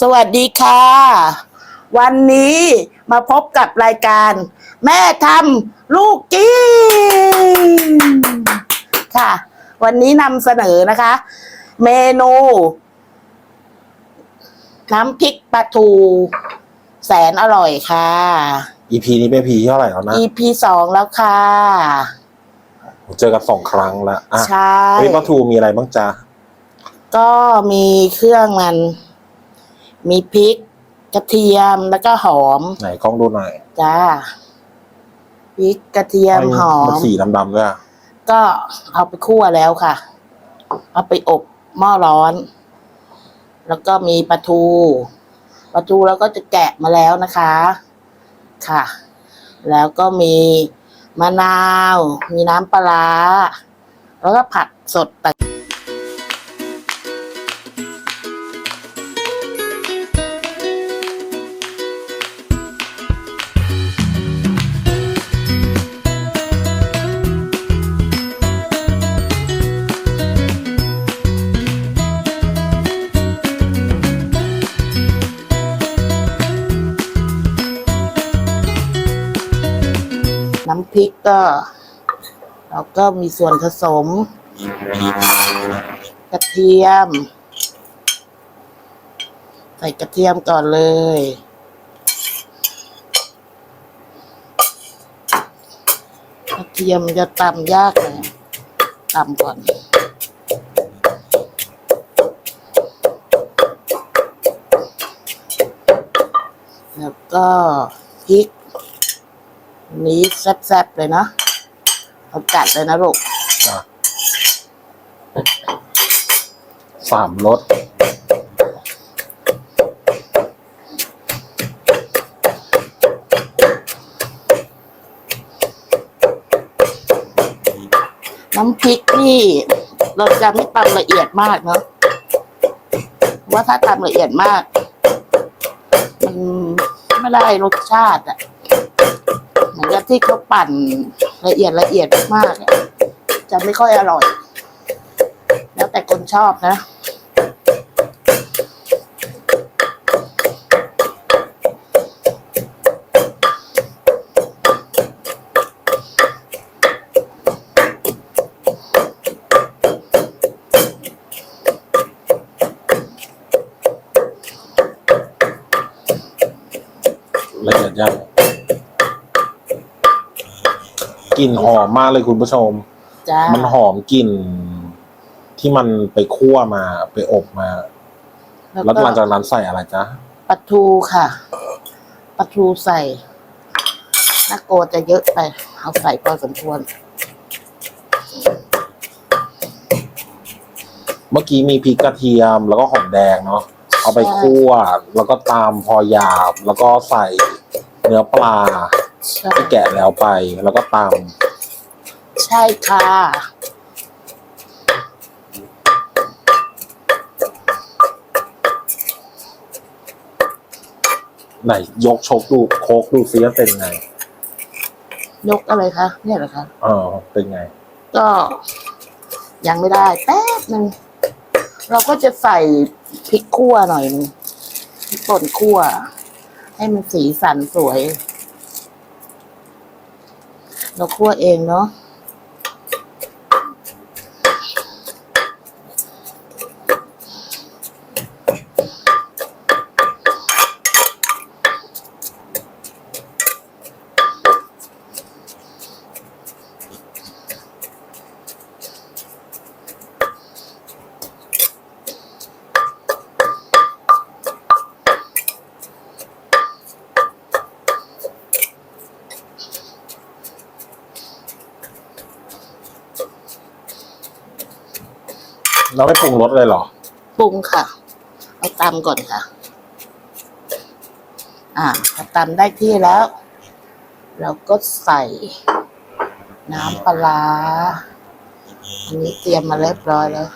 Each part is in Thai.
สวัสดีค่ะ วันนี้มาพบกับรายการ แม่ทำลูกกินค่ะ วันนี้นำเสนอนะคะ เมนู น้ำพริกปลาทู แสนอร่อยค่ะ EP นี้เป็น EP ที่เท่าไหร่แล้วนะ EP สองแล้วค่ะ เจอกันสองครั้งแล้วอะใช่วันนี้ป้าทูมีอะไรบ้างจ๊ะ ก็มีเครื่องมัน มีพริก กระเทียมแล้วก็หอม ไหนกล้องดูหน่อยจ้าพริกกระเทียมหอมันมสีดำๆด้วยอะก็เอาไปคั่วแล้วค่ะ เอาไปอบหม้อร้อน แล้วก็มีปลาทูปลาทูแล้วก็จะแกะมาแล้วนะคะ ค่ะ แล้วก็มีมะนาว มีน้ำปลาร้าแล้วก็ผักสดแต่น้ ก็เราก็มีส่วนผสม กระเทียม ใส่กระเทียมก่อนเลย กระเทียมจะตำยากเลยตำก่อนแล้วก็พริก นี้แซ่บๆเลยเนาะเอาจัดเลยนะลูกอะสามรสน้ำพริกนี่เราจะไม่ตำละเอียดมากเนาะว่าถ้าตำละเอียดมาก มันไม่ได้รสชาติอะเห มือนกับที่เขาปั่นละเอียดละเอียดมากๆจะไม่ค่อยอร่อย แล้วแต่คนชอบนะละเอียดยังก ลิ่นหอมมากเลยคุณผู้ชม จ้ามันหอมกลิ่นที่มันไปคั่วมาไปอบมา แล้วหลังจากนั้นใส่อะไรจ๊ะปลาทูค่ะปลาทูใส่น่าโกลัวจะเยอะไป เอาใส่พอสมควร เมื่อกี้มีพริกกระเทียมแล้วก็หอมแดงเนาะเอาไปคั่ว แล้วก็ตามพอหยาบแล้วก็ใส่เนื้อปลา ใช่ที่แกะแล้วไปแล้วก็ตามใช่ค่ะ ไหนยกชกดูโคกดูซิว่าเป็นไงยกอะไรคะ เนี่ยเหรอคะ เออเป็นไง ก็ยังไม่ได้ แป๊บหนึ่งเราก็จะใส่พริกขั่วหน่อยหนึงพริกป่นขั่ว ให้มันสีสันสวย เราคั่วเองเนาะ เราไม่ปรุงรสเลยเหรอ ปรุงค่ะ เอาตำก่อนค่ะ อ่าพอตำได้ที่แล้ว เราก็ใส่ น้ำปลาร้าอันนี้เตรียมมาเรียบร้อยแล้ว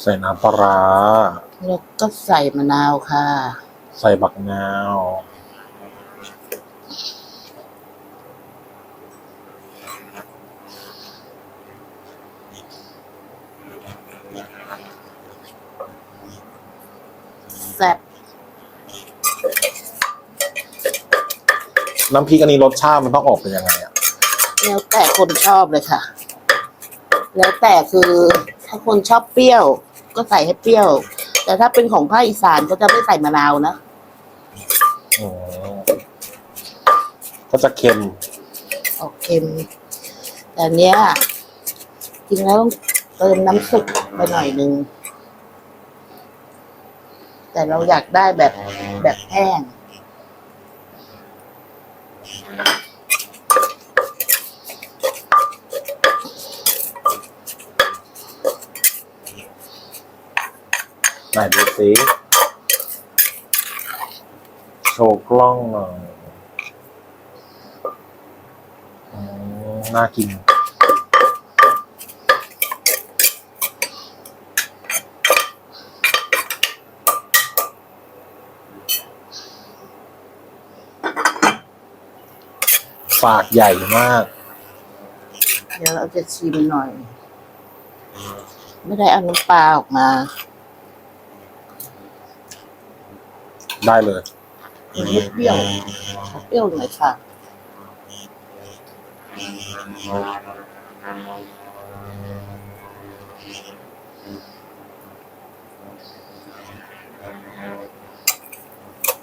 ใส่น้ำปลาร้าแล้วก็ใส่มะนาวค่ะ ใส่บักนาว แซ่บน้ำพริกอันนี้รสชาติมันต้องออกเป็นยังไงอะแล้วแต่คนชอบเลยค่ะ แล้วแต่คือถ้าคนชอบเปรี้ยว ก็ใส่ให้เปรี้ยว แต่ถ้าเป็นของภาคอีสานก็จะไม่ใส่มะนาวนะอืมก็จะเค็มออกเค็ม แต่อันเนี้ยจริงแล้วต้องเติมน้ำซุปไปหน่อยนึง แต่เราอยากได้แบบแบบแห้งไหนดูสิโชว์กล้องหน่อยอืมน่ากิน ฝากใหญ่มาก เดี๋ยวเราจะชิมหน่อย ไม่ได้เอาน้ำปลาออกมา ได้เลยมันไม่เปรี้ยวขอเปรี้ยวหน่อยค่ะ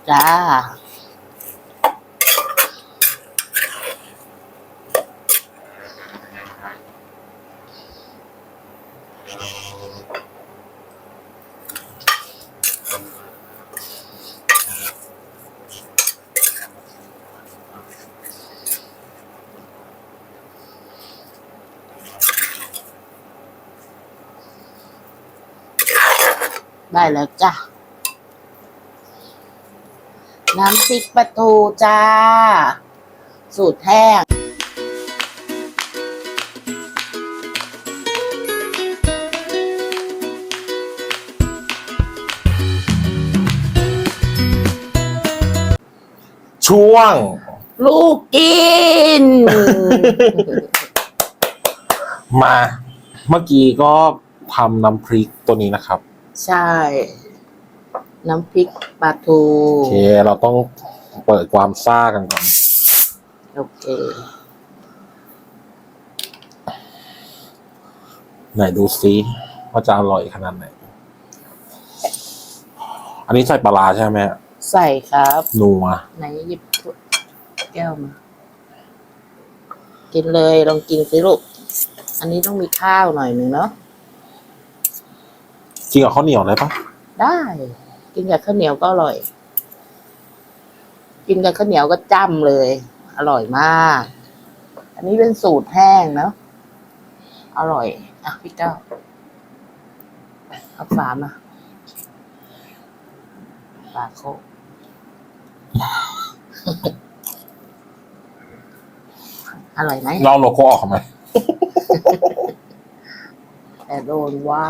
จ้า ได้แล้วจ้ะ น้ำพริกปลาทูจ้า สูตรแห้งช่วง ลูกกิน มา เมื่อกี้ก็ทำน้ำพริกตัวนี้นะครับ ใช่ น้ำพริกปลาทู โอเค เราต้องเปิดความซ่ากันก่อน โอเค ไหนดูซิว่าจะอร่อยขนาดไหน อันนี้ใส่ปลาร้าใช่ไหมใส่ครับ นัว ไหนหยิบถ้วยแก้วมา กินเลยลองกินสิลูก อันนี้ต้องมีข้าวหน่อยหนึ่งเนาะ กินกับข้าวเหนียวได้ปะได้ กินกับข้าวเหนียวก็อร่อย กินกับข้าวเหนียวก็จ้ำเลย อร่อยมาก อันนี้เป็นสูตรแห้งเนาะอร่อยอะพี่เก้าเอาฝามาฝาโคกอร่อยไหมเราโลโก้ออกทำไมแต่โดนว่า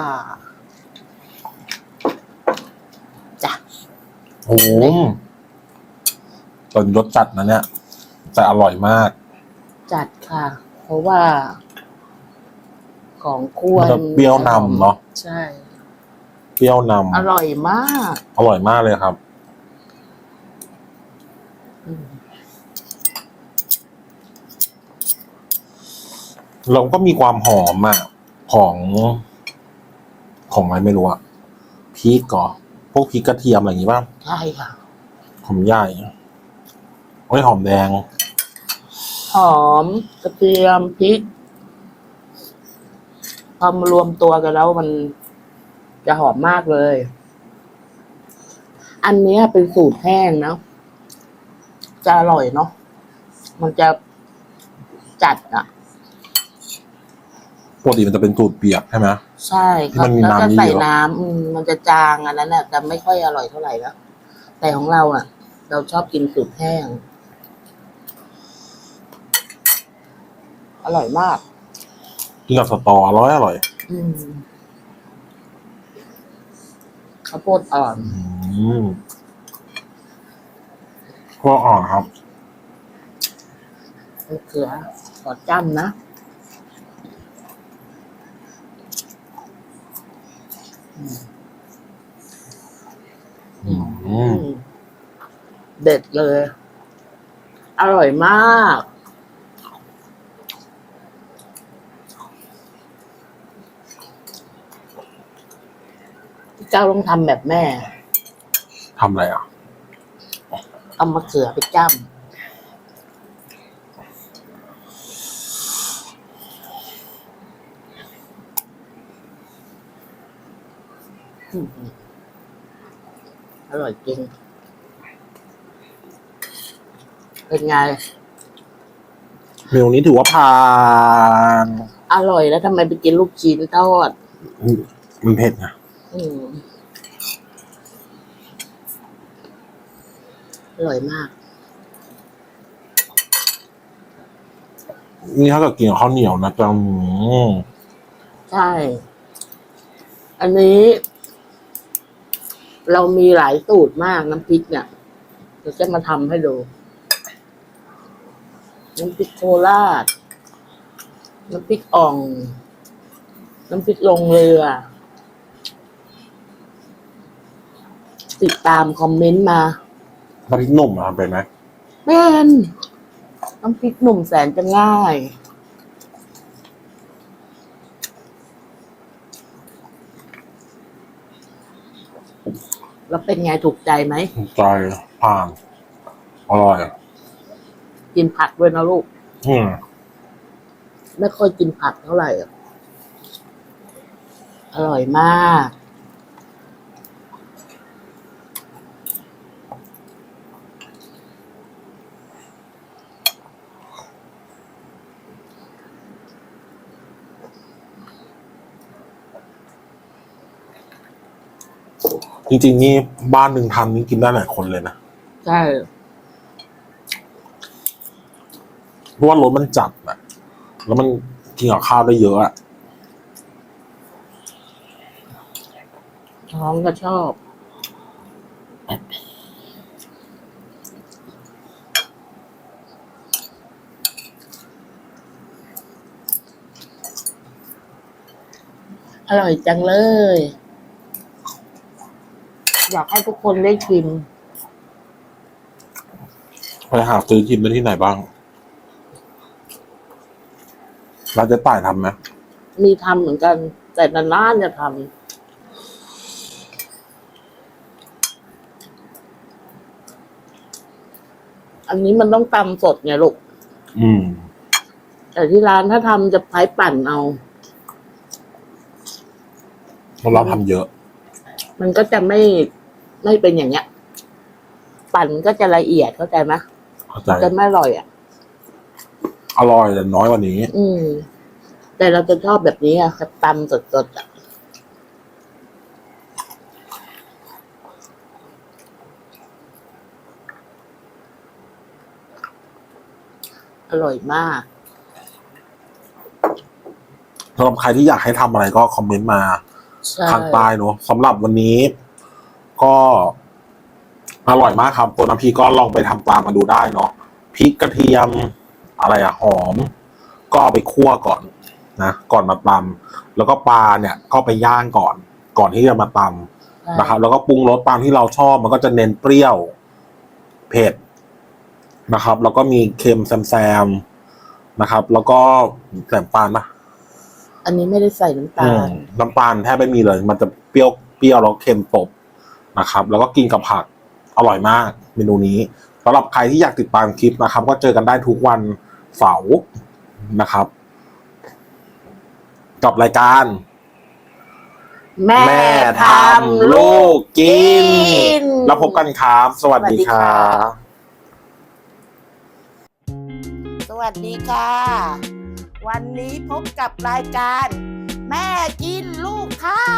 จ้ะ โอ้โหตอนรสจัดนะเนี่ย แต่อร่อยมาก จัดค่ะ เพราะว่า ของควมันรจะเปรี้ยวนำเนาะใช่ เปรี้ยวนอร่อยมากำอร่อยมากเลยครับ อืมเราก็มีความหอมอะ ของ ของอะไรไม่รู้อะพริกก่อ พวกพริกกระเทียมอะไรอย่างงี้ป่ะใช่ค่ะ หอมใหญ่โอ้ยหอมแดง หอมกระเทียมพริกพอมารวมตัวกันแล้วมันจะหอมมากเลย อันเนี้ยเป็นสูตรแห้งเนาะจะอร่อยเนาะ มันจะจัดอะปกติมันจะเป็นสูตรเปียกใช่ไหม ใช่ครับมันมีแล้วก็น้ำเยอะใส่น้ำอืมมันจะจางอันนั้นน่ะจะไม่ค่อยอร่อยเท่าไหร่นะแต่ของเราอะ เราชอบกินสูตรแห้ง อร่อยมาก กินกับสตออร่อยอร่อยอืมข้าวโพดอ่อน อืมก็อ่อนครับมะเขือขอจ้ำนะ มเด็ดเลย อร่อยมากเจ้าต้องทำแบบแม่ ทำอะไรอะ เอามะเขือไปจ้ำอืม อร่อยจริง เป็นไง เมนูนี้ถือว่าผ่านอร่อยแล้วทำไมไปกินลูกชิ้นทอดอืมมันเผ็ดไงอืมอร่อยมาก นี่ถ้าเกิดกินกับข้าวเหนียวนะจะอืมใช่ อันนี้ เรามีหลายสูตรมากน้ำพริกเนี่ยเดี๋ยวจะมาทำให้ดู น้ำพริกโคราช น้ำพริกอ่อง น้ำพริกลงเรือ ติดตามคอมเมนต์มาน้ำพริกหนุ่มอะทำเป็นไหมแม่นน้ำพริกหนุ่มแสนจะง่าย แล้วเป็นไงถูกใจไหมถูกใจผ่านอร่อยกินผักด้วยนะลูก อืมไม่ค่อยกินผักเท่าไหร่อะอร่อยมาก จริงๆนี่บ้านหนึ่งทำนี่กินได้หลายคนเลยนะใช่เพราะว่ารสมันจัดอะแล้วมันกินกับข้าวได้เยอะอะท้องก็ชอบอร่อยจังเลย อยากให้ทุกคนได้ชิมไปหาซื้อกินได้ที่ไหนบ้างร้านเจะต่ายทำไหมมีทำเหมือนกัน แต่นานๆจะทำอันนี้มันต้องตำสดไงลูก อืม แต่ที่ร้านถ้าทำจะใช้ปั่นเอาเพราะเราทำเยอะ มันก็จะไม่ ไม่เป็นอย่างเงี้ย ปั่นก็จะละเอียดเข้าใจไหมเข้าใจจะไม่อร่อยอะ อร่อยแต่น้อยกว่านี้ อืม แต่เราจะชอบแบบนี้อะคือตำสดๆอะอร่อยมากสำหรับใครที่อยากให้ทำอะไรก็คอมเมนต์มา ใช่ ทางใต้เนอะสำหรับวันนี้ ก็อร่อยมากครับตัวน้ำพริกก็ลองไปทำตามมาดูได้เนาะพริกกระเทียมอะไรอะหอม ก็เอาไปคั่วก่อนนะก่อนมาตำแล้วก็ปลาเนี่ยก็ไปย่างก่อน ก่อนที่จะมาตำนะครับ แล้วก็ปรุงรสตามที่เราชอบมันก็จะเน้นเปรี้ยวเผ็ดนะครับ แล้วก็มีเค็มแซมๆนะครับ แล้วก็แสมปานปะอันนี้ไม่ได้ใส่น้ำตาอืมลน้ำตาลแทบไม่มีเลย มันจะเปรี้ยวเปรี้ยวแล้วเค็มตบ นะครับ แล้วก็กินกับผักอร่อยมากเมนูนี้สำหรับใครที่อยากติดตามคลิปนะครับ ก็เจอกันได้ทุกวันเสาร์นะครับ กับรายการ แม่ทำลูกกิน แล้วพบกันครับ สวัสดีครับสวัสดีค่ะ วันนี้พบกับรายการ แม่กินลูกค้ำ